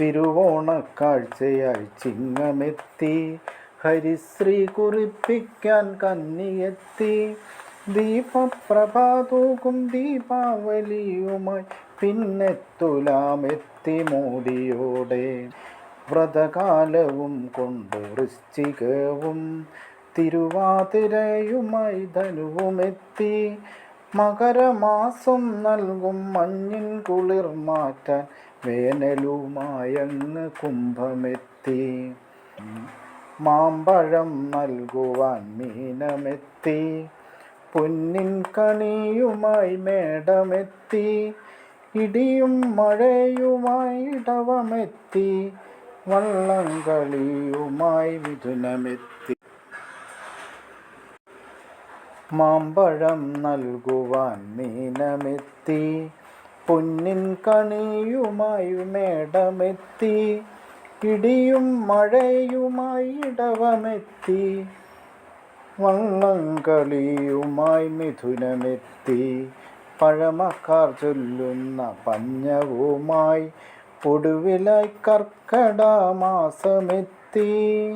തിരുവോണക്കാഴ്ചയായി ചിങ്ങമെത്തി. ഹരിശ്രീ കുറിപ്പിക്കാൻ കന്നിയെത്തി. ദീപപ്രഭാതൂകും ദീപാവലിയുമായി പിന്നെ തുലാമെത്തി മോദിയോടെ വ്രതകാലവും കൊണ്ട് വൃശ്ചികവും തിരുവാതിരയുമായി ധനുവുമെത്തി. മകരമാസം നൽകും മഞ്ഞിൻ കുളിർ മാറ്റാൻ വേനലുമായങ്ങ് കുംഭമെത്തി. മാമ്പഴം നൽകുവാൻ മീനമെത്തി. പൊന്നിൻ കണിയുമായി മേടമെത്തി. ഇടിയും മഴയുമായി ഇടവമെത്തി. വള്ളംകളിയുമായി മിഥുനമെത്തി. മാമ്പഴം നൽകുവാൻ മീനമെത്തി. പൊന്നിൻ കണിയുമായി മേടമെത്തി. ഇടിയും മഴയുമായി ഇടവമെത്തി. വള്ളംകളിയുമായി മിഥുനമെത്തി. പഴമക്കാർ ചൊല്ലുന്ന പഞ്ഞവുമായി ഒടുവിലായി കർക്കട മാസമെത്തി.